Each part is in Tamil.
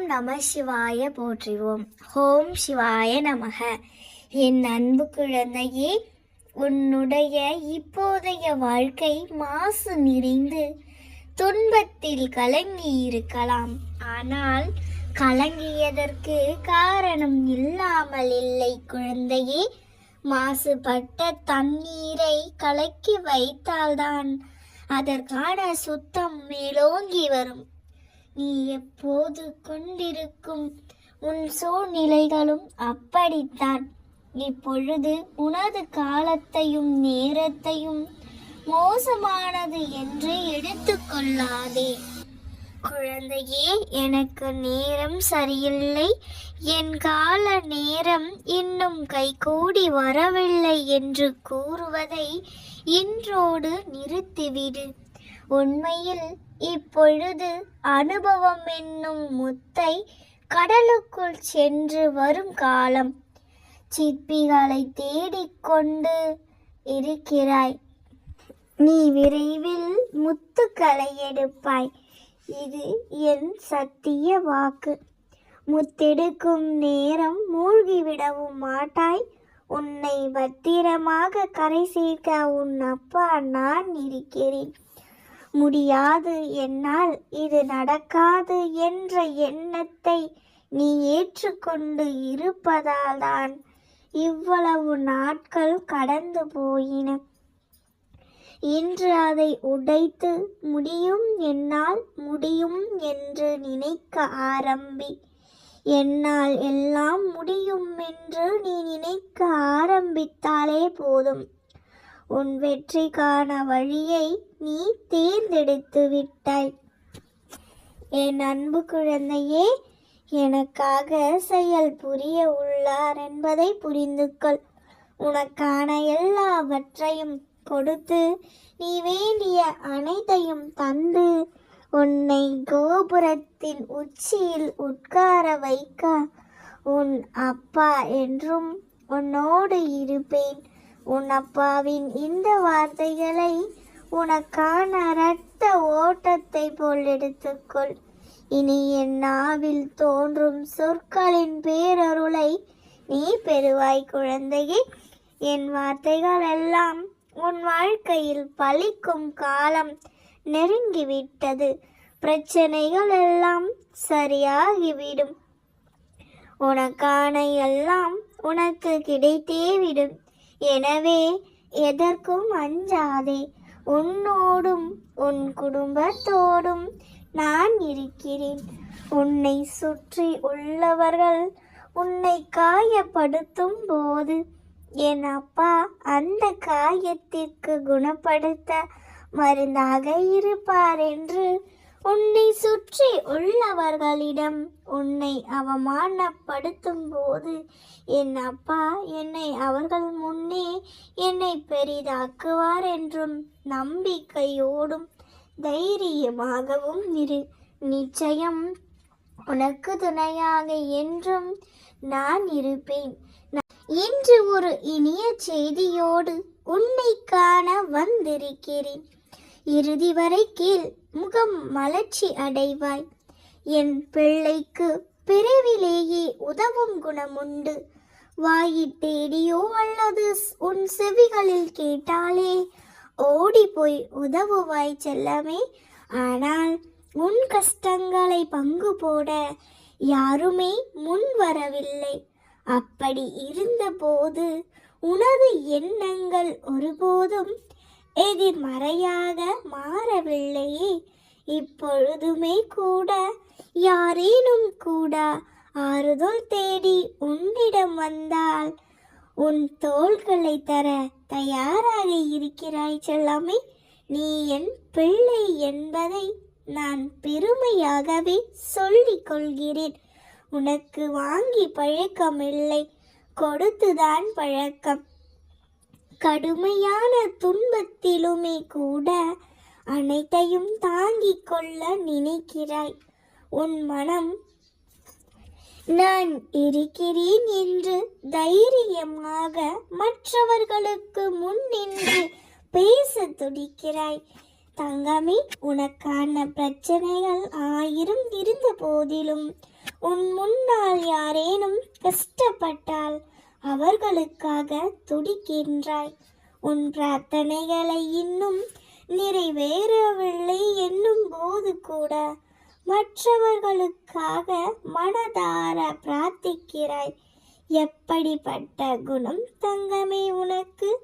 ஓம் நம சிவாய போற்றிவோம். ஓம் சிவாய நமக. என் அன்பு குழந்தையே உன்னுடைய இப்போதைய வாழ்க்கை மாசு நிறைந்து துன்பத்தில் கலங்கி இருக்கலாம் ஆனால் கலங்கியதற்கு காரணம் இல்லாமல் இல்லை குழந்தையே. மாசுபட்ட தண்ணீரை கலக்கி வைத்தால்தான் அதற்கான சுத்தம் மேலோங்கி வரும். நீ எப்போது கொண்டிருக்கும்? உன் சூழ்நிலைகளும் அப்படித்தான். இப்பொழுது உனது காலத்தையும் நேரத்தையும் மோசமானது என்று எடுத்துக்கொள்ளாதே குழந்தையே எனக்கு நேரம் சரியில்லை. என் கால நேரம் இன்னும் கைகூடி வரவில்லை என்று கூறுவதை இன்றோடு நிறுத்திவிடு. உண்மையில் இப்பொழுது அனுபவம் என்னும் முத்தை கடலுக்குள் சென்று வரும் காலம். சிற்பிகளை தேடிக்கொண்டு இருக்கிறாய். நீ விரைவில் முத்துக்களை எடுப்பாய். இது என் சத்திய வாக்கு. முத்தெடுக்கும் நேரம் மூழ்கிவிடவும் மாட்டாய். உன்னை பத்திரமாக கரை சேர்க்க உன் அப்பா நான் இருக்கிறேன். முடியாது என்னால் இது நடக்காது என்ற எண்ணத்தை நீ ஏற்றுக்கொண்டு இருப்பதால் தான் இவ்வளவு நாட்கள் கடந்து போயின. இன்று அதை உடைத்து முடியும் என்னால் முடியும் என்று நினைக்க ஆரம்பி. என்னால் எல்லாம் முடியும் என்று நீ நினைக்க ஆரம்பித்தாலே போதும். உன் வெற்றிக்கான வழியை நீ தேர்ந்தெடுத்து விட்டாய். என் அன்பு குழந்தையே எனக்காக செயல் புரிய உள்ளார் என்பதை புரிந்து கொள். உனக்கான எல்லாவற்றையும் கொடுத்து நீ வேண்டிய அனைத்தையும் தந்து உன்னை கோபுரத்தின் உச்சியில் உட்கார வைக்க. உன் அப்பா என்றும் உன்னோடு இருப்பேன். உன் அப்பாவின் இந்த வார்த்தைகளை உனக்கான இரத்த ஓட்டத்தை போல் எடுத்துக்கொள். இனி என் நாவில் தோன்றும் சொற்களின் பேரருளை நீ பெறுவாய் குழந்தையே. என் வார்த்தைகள் எல்லாம் உன் வாழ்க்கையில் பலிக்கும் காலம் நெருங்கிவிட்டது. பிரச்சனைகள் எல்லாம் சரியாகிவிடும். உனக்கான எல்லாம் உனக்கு கிடைத்தே விடும். எனவே எதற்கும் அஞ்சாதே. உன்னோடும் உன் குடும்பத்தோடும் நான் இருக்கிறேன். உன்னை சுற்றி உள்ளவர்கள் உன்னை காயப்படுத்தும் போது என் அப்பா அந்த காயத்திற்கு குணப்படுத்த மருந்தாக இருப்பார் என்று உன்னை சுற்றி உள்ளவர்களிடம் உன்னை அவமானப்படுத்தும் போது என் அப்பா என்னை அவர்கள் முன்னே என்னை பெரிதாக்குவார் என்றும் நம்பிக்கையோடும் தைரியமாகவும் இரு. நிச்சயம் உனக்கு துணையாக என்றும் நான் இருப்பேன். இன்று ஒரு இனிய செய்தியோடு உன்னை காண வந்திருக்கிறேன். இறுதி வரை கீழ் முகம் மலர்ச்சி அடைவாய். என் பிள்ளைக்கு பிறவிலேயே உதவும் குணமுண்டு. வாயி தேடியோ அல்லது உன் செவிகளில் கேட்டாலே ஓடி போய் உதவுவாய் செல்லமே. ஆனால் உன் கஷ்டங்களை பங்கு போட யாருமே முன் வரவில்லை. அப்படி இருந்தபோது உனது எண்ணங்கள் ஒருபோதும் எதிர்மறையாக மாறவில்லையே. இப்பொழுதுமே கூட யாரேனும் கூட ஆறுதல் தேடி உன்னிடம் வந்தால் உன் தோள்களை தர தயாராக இருக்கிறாய் செல்லாமே. நீ என் பிள்ளை என்பதை நான் பெருமையாகவே சொல்லிக் கொள்கிறேன். உனக்கு வாங்கி பழக்கம் இல்லை கொடுத்துதான் பழக்கம். கடுமையான துன்பத்திலுமே கூட அனைத்தையும் தாங்கிக் கொள்ள நினைக்கிறாய். உன் மனம் நான் இருக்கிறேன் என்று தைரியமாக மற்றவர்களுக்கு முன் நின்று பேச துடிக்கிறாய். தங்கமே உனக்கான பிரச்சனைகள் ஆயிரம் இருந்த போதிலும் உன் முன்னால் யாரேனும் கஷ்டப்பட்டால் அவர்களுக்காக துடிக்கின்றாய். உன் பிரார்த்தனைகளை இன்னும் நிறைவேறவில்லை என்னும் போது கூட மற்றவர்களுக்காக மனதார பிரார்த்திக்கிறாய். எப்படிப்பட்ட குணம் தங்கமே உனக்கு?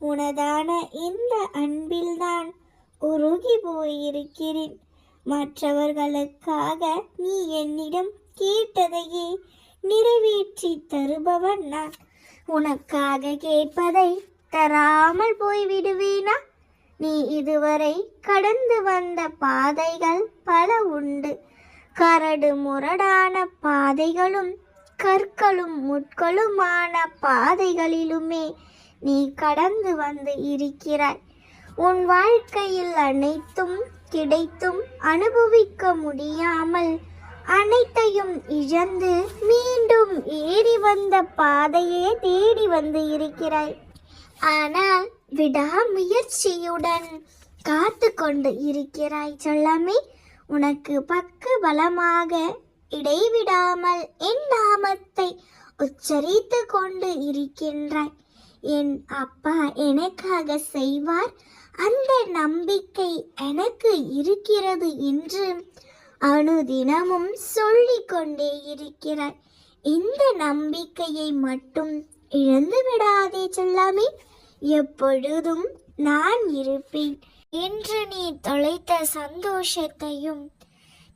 உனதான இந்த அன்பில்தான் உருகி போயிருக்கிறேன். மற்றவர்களுக்காக நீ என்னிடம் கேட்டதையே நிறைவேற்றி தருபவன் நான். உனக்காக கேட்பதை தராமல் போய்விடுவேனா? நீ இதுவரை கடந்து வந்த பாதைகள் பல உண்டு. கரடு முரடான பாதைகளும் கற்களும் முட்களுமான பாதைகளிலுமே நீ கடந்து வந்து இருக்கிறாய். உன் வாழ்க்கையில் அனைத்தும் கிடைத்தும் அனுபவிக்க முடியாமல் அனைத்தையும் இழந்து மீண்டும் ஏறி வந்த பாதையே தேடி வந்து இருக்கிறாய். ஆனால் விடாமுயற்சியுடன் காத்து கொண்டு இருக்கிறாய். சொல்லாமே உனக்கு பக்க பலமாக இடைவிடாமல் என் நாமத்தை உச்சரித்து கொண்டு இருக்கின்றாய். என் அப்பா எனக்காக செய்வார். அந்த நம்பிக்கை எனக்கு இருக்கிறது என்று அனுதினமும் சொல்லிக் கொண்டே இருக்கிறாய் இந்த நம்பிக்கையை மட்டும் இழந்து விடாதே செல்லாமே எப்பொழுதும் நான் இருப்பேன் என்று நீ தொலைத்த சந்தோஷத்தையும்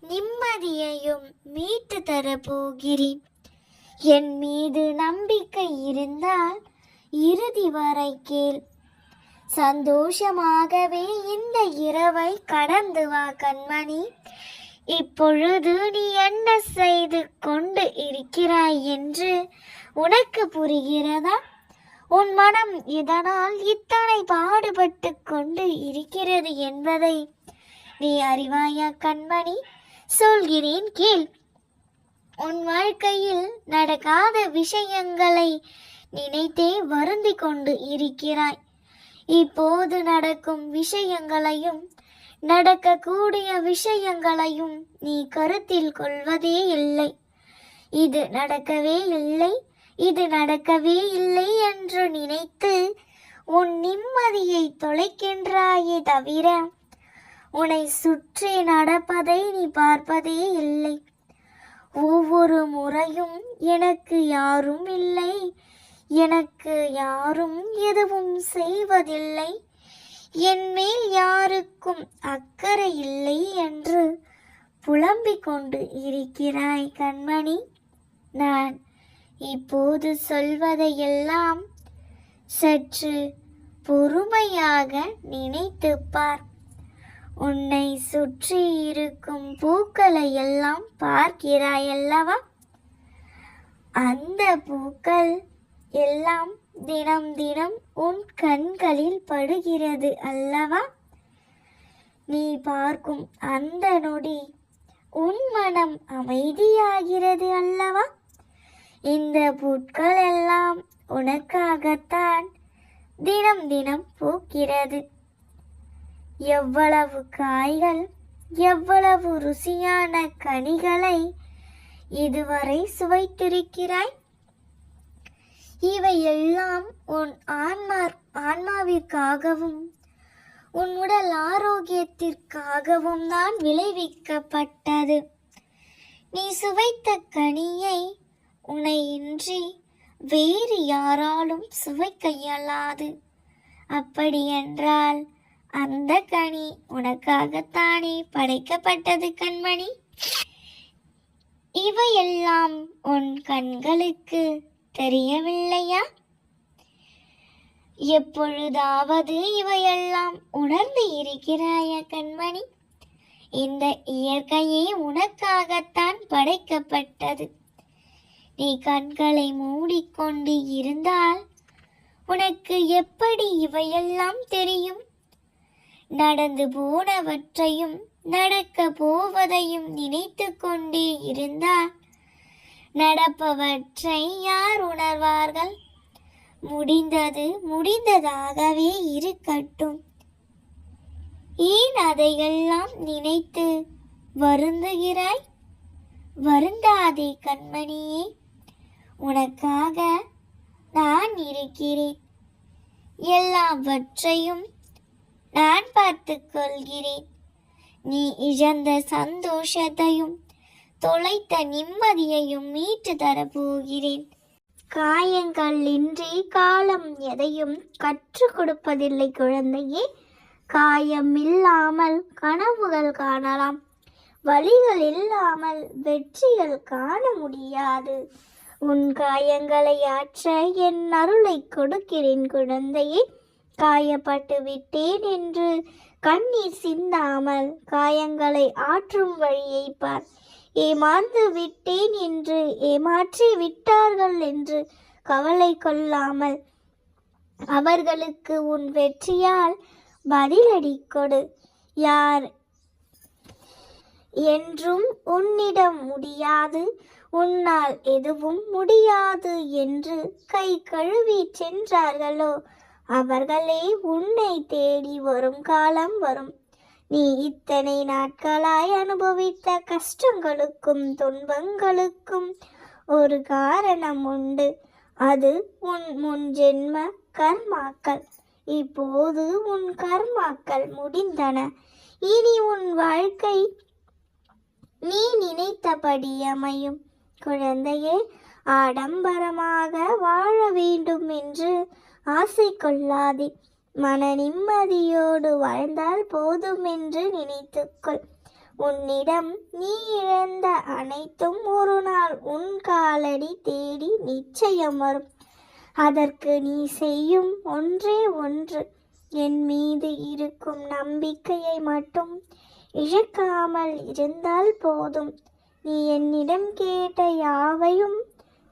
நிம்மதியையும் மீட்டு தரப்போகிறேன். என் மீது நம்பிக்கை இருந்தால் இறுதி வரை கேள். சந்தோஷமாகவே இந்த இரவை கடந்து வா கண்மணி. இப்பொழுது நீ என்ன செய்து கொண்டு இருக்கிறாய் என்று உனக்கு புரிகிறதா? உன் மனம் இதனால் இத்தனை பாடுபட்டு கொண்டு இருக்கிறது என்பதை நீ அறிவாயா கண்மணி? சொல்கிறேன் கேள். உன் வாழ்க்கையில் நடக்காத விஷயங்களை நினைத்தே வருந்தி கொண்டு இருக்கிறாய். இப்போது நடக்கும் விஷயங்களையும் நடக்கக்கூடிய விஷயங்களையும் நீ கருத்தில் கொள்வதே இல்லை. இது நடக்கவே இல்லை இது நடக்கவே இல்லை என்று நினைத்து உன் நிம்மதியை தொலைக்கின்றாயே தவிர உன்னை சுற்றி நடப்பதை நீ பார்ப்பதே இல்லை. ஒவ்வொரு முறையும் எனக்கு யாரும் இல்லை எனக்கு யாரும் எதுவும் செய்வதில்லை. என் மேல் யாருக்கும் அக்கறை இல்லை என்று புலம்பிக் கொண்டு இருக்கிறாய் கண்மணி. நான் இப்போது சொல்வதையெல்லாம் சற்று பொறுமையாக நினைத்து பார். உன்னை சுற்றி இருக்கும் பூக்களை எல்லாம் பார்க்கிறாயல்லவா? அந்த பூக்கள் எல்லாம் தினம் தினம் உன் கண்களில் படுகிறது அல்லவா? நீ பார்க்கும் அந்த நொடி உன் மனம் அமைதியாகிறது அல்லவா? இந்த புட்கள் எல்லாம் உனக்காகத்தான் தினம் தினம் பூக்கிறது. எவ்வளவு காய்கள் எவ்வளவு ருசியான கனிகளை இதுவரை சுவைத்திருக்கிறாய்? இவை எல்லாம் உன் ஆன்மா ஆன்மாவிற்காகவும் உன் உடல் ஆரோக்கியத்திற்காகவும் தான் விளைவிக்கப்பட்டது. நீ சுவைத்த கனியை உன்னை இன்றி வேறு யாராலும் சுவைக்க இயலாது. அப்படியென்றால் அந்த கனி உனக்காகத்தானே படைக்கப்பட்டது கண்மணி? இவையெல்லாம் உன் கண்களுக்கு தெரியவில்லையா? எப்பொழுதாவது இவையெல்லாம் உணர்ந்து இருக்கிறாயா கண்மணி? இந்த இயற்கையே உனக்காகத்தான் படைக்கப்பட்டது. நீ கண்களை மூடிக்கொண்டு இருந்தால் உனக்கு எப்படி இவையெல்லாம் தெரியும்? நடந்து போனவற்றையும் நடக்க போவதையும் நினைத்து கொண்டே இருந்தால் நடப்பவற்றை யார் உணர்வார்கள்? முடிந்தது முடிந்ததாகவே இருக்கட்டும். ஏன் அதையெல்லாம் நினைத்து வருந்துகிறாய்? வருந்தாதே கண்மணியே உனக்காக நான் இருக்கிறேன். எல்லாவற்றையும் நான் பார்த்து கொள்கிறேன். நீ இழந்த சந்தோஷத்தையும் தொலைத்த நிம்மதியையும் மீட்டு தரப்போகிறேன். காயங்கள் இன்றி காலம் எதையும் கற்றுக் கொடுப்பதில்லை குழந்தையே. காயம் இல்லாமல் கனவுகள் காணலாம். வழிகள் இல்லாமல் வெற்றிகள் காண முடியாது. உன் காயங்களை ஆற்ற என் அருளை கொடுக்கிறேன் குழந்தையே. காயப்பட்டு விட்டேன் என்று கண்ணீர் சிந்தாமல் காயங்களை ஆற்றும் வழியை பார். ஏமாந்து விட்டேன் என்று ஏமாற்றி விட்டார்கள் என்று கவலை கொள்ளாமல் அவர்களுக்கு உன் வெற்றியால் பதிலடி கொடு. யார் என்றும் உன்னிடம் முடியாது உன்னால் எதுவும் முடியாது என்று கை கழுவி சென்றார்களோ அவர்களே உன்னை தேடி வரும் காலம் வரும். நீ இத்தனை நாட்களாய் அனுபவித்த கஷ்டங்களுக்கும் துன்பங்களுக்கும் ஒரு காரணம் உண்டு. அது உன் முன் ஜென்ம கர்மாக்கள். இப்போது உன் கர்மாக்கள் முடிந்தன. இனி உன் வாழ்க்கை நீ நினைத்தபடி அமையும். குழந்தையே ஆடம்பரமாக வாழ வேண்டும் என்று ஆசை கொள்ளாதே. மன நிம்மதியோ வாழ்ந்தால் போதும் என்று நினைத்துக்கொள். உன்னிடம் நீ இழந்த அனைத்தும் ஒரு நாள் உன் காலடி தேடி நிச்சயம் வரும். அதற்கு நீ செய்யும் ஒன்றே ஒன்று. என் மீது இருக்கும் நம்பிக்கையை மட்டும் இழக்காமல் இருந்தால் போதும். நீ என்னிடம் கேட்ட யாவையும்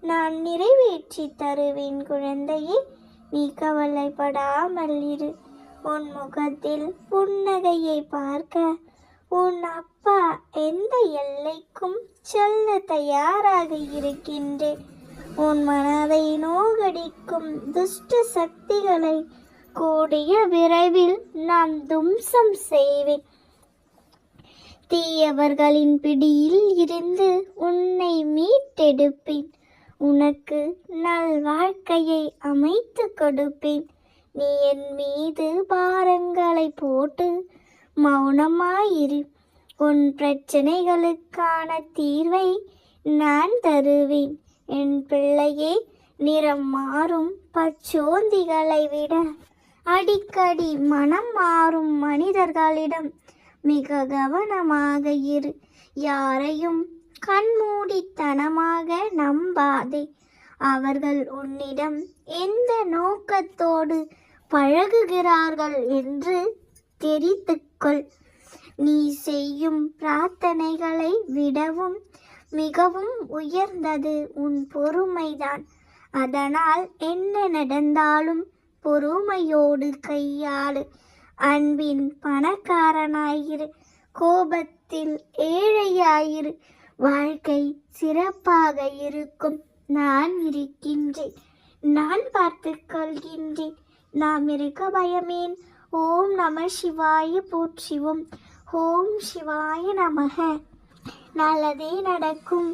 நான் நிறைவேற்றி தருவேன் குழந்தையே. நீ கவலைப்படாமல் இரு. உன் முகத்தில் புன்னகையை பார்க்க உன் அப்பா எந்த எல்லைக்கும் செல்ல தயாராக இருக்கின்றேன். உன் மனதை நோகடிக்கும் துஷ்ட சக்திகளை கூடிய விரைவில் நாம் தும்சம் செய்வேன். தீயவர்களின் பிடியில் இருந்து உன்னை மீட்டெடுப்பேன். உனக்கு நல் வாழ்க்கையை அமைத்து கொடுப்பேன். நீ என் மீது பாரங்களை போட்டு மௌனமாயிரு. உன் பிரச்சனைகளுக்கான தீர்வை நான் தருவேன். என் பிள்ளையே நிறம் மாறும் பச்சோந்திகளை விட அடிக்கடி மனம் மாறும் மனிதர்களிடம் மிக கவனமாக இரு. யாரையும் கண்மூடித்தனமாக நம்பாதே. அவர்கள் உன்னிடம் எந்த நோக்கத்தோடு பழகுகிறார்கள் என்று தெரிந்துக்கொள் நீ செய்யும் பிரார்த்தனைகளை விடவும் மிகவும் உயர்ந்தது உன் பொறுமைதான். அதனால் என்ன நடந்தாலும் பொறுமையோடு கையாளு. அன்பின் பணக்காரனாயிரு. கோபத்தில் ஏழையாயிரு. வாழ்க்கை சிறப்பாக இருக்கும். நான் இருக்கின்றேன். நான் பார்த்து கொள்கின்றேன். நாம் இருக்க பயமேன். ஓம் நம சிவாய போற்றிவோம். ஓம் சிவாய நமக. நல்லதே நடக்கும்.